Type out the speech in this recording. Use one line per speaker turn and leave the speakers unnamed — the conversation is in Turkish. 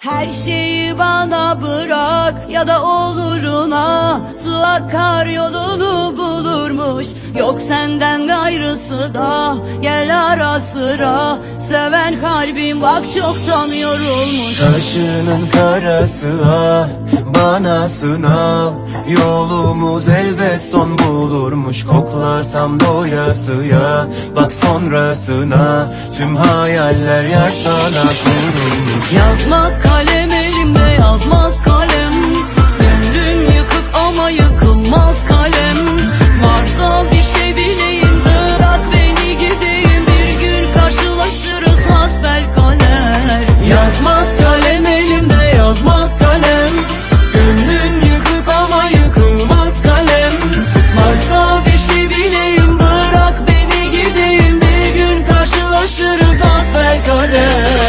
Her şeyi bana bırak ya da oluruna Su akar yolunu bulurmuş Yok senden gayrısı da Gel ara sıra. Seven kalbim bak çoktan yorulmuş.
Kaşının karası ah bana sınav. Yolumuz elbet son bulurmuş Koklasam doyasıya Bak sonrasına Tüm hayaller yer sana kurulmuş.
Yazmaz kalem kader